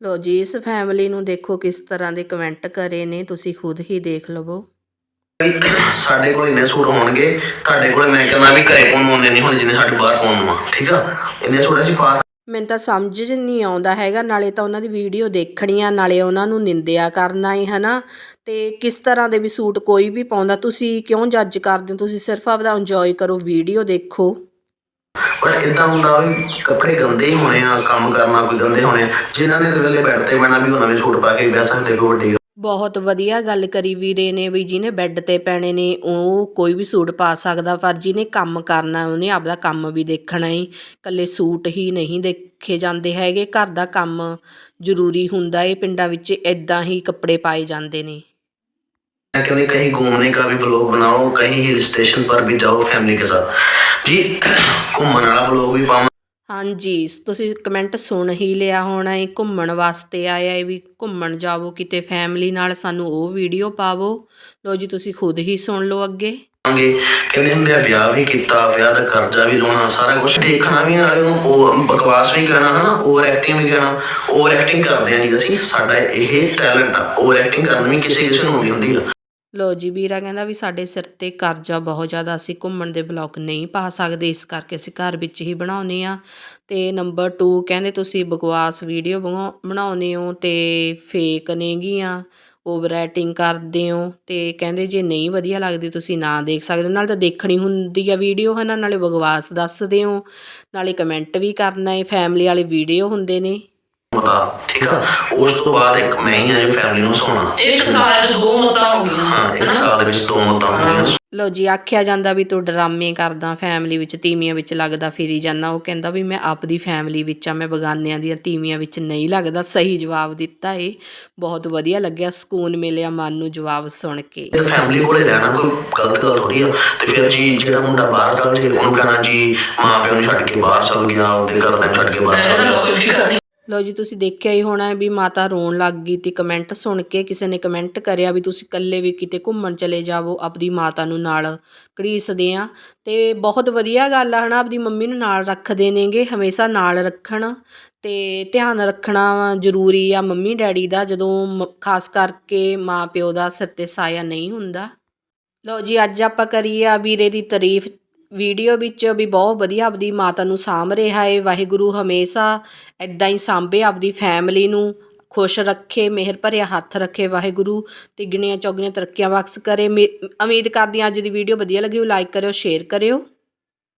ਲੋ ਜੀ ਇਸ ਫੈਮਿਲੀ ਨੂੰ ਦੇਖੋ ਕਿਸ ਤਰ੍ਹਾਂ ਦੇ ਕਮੈਂਟ ਕਰੇ ਨੇ ਤੁਸੀਂ ਖੁਦ ਹੀ ਦੇਖ ਲਵੋ। ਸਾਡੇ ਕੋਲ ਇੰਨੇ ਸੂਟ ਹੋਣਗੇ ਤੁਹਾਡੇ ਕੋਲ ਮੈਂ ਕਹਿੰਦਾ ਵੀ ਘਰੇ ਪਾਉਣ ਨੂੰ ਨਹੀਂ ਹੋਣੇ ਜਿੰਨੇ ਸਾਡੇ ਬਾਹਰ ਪਾਉਣ ਨੂੰ ਠੀਕ ਆ? ਇੰਨੇ ਸੂਟ ਅਸੀਂ ਪਾ ਮੈਨੂੰ ਤਾਂ ਸਮਝ ਨਹੀਂ ਆਉਂਦਾ ਹੈਗਾ ਨਾਲੇ ਤਾਂ ਉਹਨਾਂ ਦੀ ਵੀਡੀਓ ਦੇਖਣੀ ਆ ਨਾਲੇ ਉਹਨਾਂ ਨੂੰ ਨਿੰਦਿਆ ਕਰਨਾ ਹੈ ਹਨਾ? ਤੇ ਕਿਸ ਤਰ੍ਹਾਂ ਦੇ ਵੀ ਸੂਟ ਕੋਈ ਵੀ ਪਾਉਂਦਾ ਤੁਸੀਂ ਕਿਉਂ ਜੱਜ ਕਰਦੇ ਹੋ? ਤੁਸੀਂ ਸਿਰਫ ਆਪਦਾ ਇੰਜੋਏ ਕਰੋ ਵੀਡੀਓ ਦੇਖੋ। ਪਰ ਇਦਾਂ ਹੁੰਦਾ ਵੀ ਕੱਪੜੇ ਗੰਦੇ ਹੀ ਹੋਣੇ ਆ ਕੰਮ ਕਰਨਾ ਕੋਈ ਗੰਦੇ ਹੋਣੇ ਆ ਜਿਨ੍ਹਾਂ ਨੇ ਤੇ ਵੇਲੇ ਬੈੱਡ ਤੇ ਬੈਣਾ ਵੀ ਉਹ ਨਵੇਂ ਸੂਟ ਪਾ ਕੇ ਬਹਿ ਸਕਦੇ ਕੋਈ ਵੱਡੀ ਬਹੁਤ ਵਧੀਆ ਗੱਲ ਕਰੀ ਵੀਰੇ ਨੇ ਵੀ ਜਿਹਨੇ ਬੈੱਡ ਤੇ ਪੈਣੇ ਨੇ ਉਹ ਕੋਈ ਵੀ ਸੂਟ ਪਾ ਸਕਦਾ ਪਰ ਜਿਹਨੇ ਕੰਮ ਕਰਨਾ ਉਹਨੇ ਆਪਦਾ ਕੰਮ ਵੀ ਦੇਖਣਾ ਹੀ ਇਕੱਲੇ ਸੂਟ ਹੀ ਨਹੀਂ ਦੇਖੇ ਜਾਂਦੇ ਹੈਗੇ ਘਰ ਦਾ ਕੰਮ ਜ਼ਰੂਰੀ ਹੁੰਦਾ ਏ ਪਿੰਡਾਂ ਵਿੱਚ ਇਦਾਂ ਹੀ ਕੱਪੜੇ ਪਾਏ ਜਾਂਦੇ ਨੇ मैं क्यों नहीं कहीं घूमने का भी ब्लॉग बनाओ कहीं हिल स्टेशन पर भी जाओ फैमिली के साथ ਜੀ ਘੁੰਮਣ ਵਾਲਾ ਵਲੌਗ ਵੀ ਪਾਵਾਂ। ਹਾਂਜੀ ਤੁਸੀਂ ਕਮੈਂਟ ਸੁਣ ਹੀ ਲਿਆ ਹੋਣਾ ਹੈ ਘੁੰਮਣ ਵਾਸਤੇ ਆਇਆ ਹੈ ਵੀ ਘੁੰਮਣ ਜਾਵੋ ਕਿਤੇ ਫੈਮਿਲੀ ਨਾਲ ਸਾਨੂੰ ਉਹ ਵੀਡੀਓ ਪਾਵੋ। ਲੋ ਜੀ ਤੁਸੀਂ ਖੁਦ ਹੀ ਸੁਣ ਲਓ ਅੱਗੇ। ਕਰਾਂਗੇ ਕਹਿੰਦੇ ਹੁੰਦੇ ਆ ਵਿਆਹ ਵੀ ਕੀਤਾ ਵਿਆਹ ਦਾ ਕਰਜ਼ਾ ਵੀ ਲਾਉਣਾ ਸਾਰਾ ਕੁਝ ਦੇਖਣਾ ਵੀ ਨਾਲੇ ਉਹਨੂੰ ਉਹ ਬਕਵਾਸ ਵੀ ਕਰਨਾ ਹਨਾ ਓਵਰ ਐਕਟਿੰਗ ਵੀ ਕਰਨਾ। ਓਵਰ ਐਕਟਿੰਗ ਕਰਦੇ ਆ ਜੀ ਅਸੀਂ ਸਾਡਾ ਇਹ ਟੈਲੈਂਟ ਆ ਓਵਰ ਐਕਟਿੰਗ ਕਰਨ ਵੀ ਕਿਸੇ ਕਿਸੇ ਨੂੰ ਆਉਂਦੀ ਹੁੰਦੀ। ਆ ਲੋ ਜੀ ਵੀਰਾ ਕਹਿੰਦਾ ਵੀ ਸਾਡੇ ਸਿਰ ਤੇ ਕਰਜ਼ਾ ਬਹੁਤ ਜ਼ਿਆਦਾ ਅਸੀਂ ਘੁੰਮਣ ਦੇ ਬਲੌਗ ਨਹੀਂ ਪਾ ਸਕਦੇ ਇਸ ਕਰਕੇ ਅਸੀਂ ਘਰ ਵਿੱਚ ਹੀ ਬਣਾਉਨੇ ਆ ਤੇ ਨੰਬਰ 2 ਕਹਿੰਦੇ ਤੁਸੀਂ ਬਕਵਾਸ ਵੀਡੀਓ ਬਣਾਉਨੇ ਹੋ ਤੇ ਫੇਕ ਨੇਗੀਆਂ ਓਵਰ ਐਕਟਿੰਗ ਕਰਦੇ ਹੋ ਤੇ ਕਹਿੰਦੇ ਜੇ ਨਹੀਂ ਵਧੀਆ ਲੱਗਦੀ ਤੁਸੀਂ ਨਾ ਦੇਖ ਸਕਦੇ ਨਾਲ ਤਾਂ ਦੇਖਣੀ ਹੁੰਦੀ ਆ ਵੀਡੀਓ ਹਨਾ ਨਾਲੇ ਬਕਵਾਸ ਦੱਸਦੇ ਹੋ ਨਾਲੇ ਕਮੈਂਟ ਵੀ ਕਰਨਾ ਹੈ ਫੈਮਿਲੀ ਵਾਲੇ ਵੀਡੀਓ ਹੁੰਦੇ ਨੇ। ਠੀਕ ਆ। ਉਸ ਤੋਂ ਬਾਅਦ ਇੱਕ ਮੈਂ ਹੀ ਆ ਜੋ ਫੈਮਿਲੀ ਨੂੰ ਸੋਣਾ ਇੱਕ ਸਾਲ ਚ ਦੋ ਮਤਾਂ ਹੋ ਗਈਆਂ ਹਾਂ ਇੱਕ ਸਾਲ ਦੇ ਵਿੱਚ ਦੋ ਮਤਾਂ ਹੋਣੀਆਂ ਲੋ ਜੀ, ਆਖਿਆ ਜਾਂਦਾ ਵੀ ਤੂੰ ਡਰਾਮੇ ਕਰਦਾ ਫੈਮਿਲੀ ਵਿੱਚ ਤੀਵੀਆਂ ਵਿੱਚ ਲੱਗਦਾ, ਫਿਰੀ ਜਾਂਦਾ। ਉਹ ਕਹਿੰਦਾ ਵੀ ਮੈਂ ਆਪਦੀ ਫੈਮਿਲੀ ਵਿੱਚ ਆ, ਮੈਂ ਬਗਾਨਿਆਂ ਦੀਆਂ ਤੀਵੀਆਂ ਵਿੱਚ ਨਹੀਂ ਲੱਗਦਾ। ਸਹੀ ਜਵਾਬ ਦਿੱਤਾ ਏ ਬਹੁਤ ਵਧੀਆ ਲੱਗਿਆ, ਸਕੂਨ ਮਿਲਿਆ ਮਨ ਨੂੰ ਜਵਾਬ ਸੁਣ ਕੇ। ਇਹ ਫੈਮਿਲੀ ਕੋਲੇ ਰਹਿਣਾ ਕੋਈ ਗਲਤ ਗੱਲ ਥੋੜੀ ਆ। ਤੇ ਫਿਰ ਜੀ, ਜਿਹੜਾ ਮੁੰਡਾ ਬਾਹਰ ਚਲ ਜੇ, ਉਹਨੂੰ ਕਹਿਣਾ ਜੀ ਮਾਂ ਪਿਓ ਨੂੰ ਛੱਡ ਕੇ ਬਾਹਰ ਚਲ ਗਿਆ, ਉਹਦੇ ਘਰ ਨੂੰ ਛੱਡ ਕੇ ਬਾਹਰ ਚਲ ਗਿਆ। ਲਓ ਜੀ, ਤੁਸੀਂ ਦੇਖਿਆ ਹੀ ਹੋਣਾ ਵੀ ਮਾਤਾ ਰੋਣ ਲੱਗ ਗਈ ਤੇ ਕਮੈਂਟ ਸੁਣ ਕੇ ਕਿਸੇ ਨੇ ਕਮੈਂਟ ਕਰਿਆ ਵੀ ਤੁਸੀਂ ਇਕੱਲੇ ਵੀ ਕਿਤੇ ਘੁੰਮਣ ਚਲੇ ਜਾਵੋ, ਆਪਦੀ ਮਾਤਾ ਨੂੰ ਨਾਲ ਘੜੀਸਦੇ ਆ ਤੇ ਬਹੁਤ ਵਧੀਆ ਗੱਲ ਆ, ਹਨਾ, ਆਪਦੀ ਮੰਮੀ ਨੂੰ ਨਾਲ ਰੱਖਦੇ ਨੇਗੇ, ਹਮੇਸ਼ਾ ਨਾਲ ਰੱਖਣ ਤੇ ਧਿਆਨ ਰੱਖਣਾ ਜ਼ਰੂਰੀ ਆ ਮੰਮੀ ਡੈਡੀ ਦਾ, ਜਦੋਂ ਮ- ਖਾਸ ਕਰਕੇ ਮਾਂ ਪਿਓ ਦਾ ਸਿਰ ਤੇ ਸਾਇਆ ਨਹੀਂ ਹੁੰਦਾ। ਲਓ ਜੀ, ਅੱਜ ਆਪਾਂ ਕਰੀਏ ਆ ਵੀਰੇ ਦੀ ਤਾਰੀਫ ਵੀਡੀਓ ਵਿੱਚ ਵੀ ਬਹੁਤ ਵਧੀਆ ਆਪਦੀ ਮਾਤਾ ਨੂੰ ਸਾਂਭ ਰਿਹਾ ਏ, ਵਾਹਿਗੁਰੂ ਹਮੇਸ਼ਾ ਇਦਾਂ ਹੀ ਸਾਂਭੇ ਆਪਦੀ ਫੈਮਿਲੀ ਨੂੰ, ਖੁਸ਼ ਰੱਖੇ, ਮਿਹਰ ਭਰਿਆ ਹੱਥ ਰੱਖੇ, ਵਾਹਿਗੁਰੂ ਤਿਗਣੀਆਂ ਚੌਗਣੀਆਂ ਤਰੱਕੀਆਂ ਬਖਸ਼ ਕਰੇ। ਮੇ- ਉਮੀਦ ਕਰਦੀ ਹਾਂ ਅੱਜ ਦੀ ਵੀਡੀਓ ਵਧੀਆ ਲੱਗੀ ਹੋ ਲਾਈਕ ਕਰਿਓ ਸ਼ੇਅਰ ਕਰਿਓ।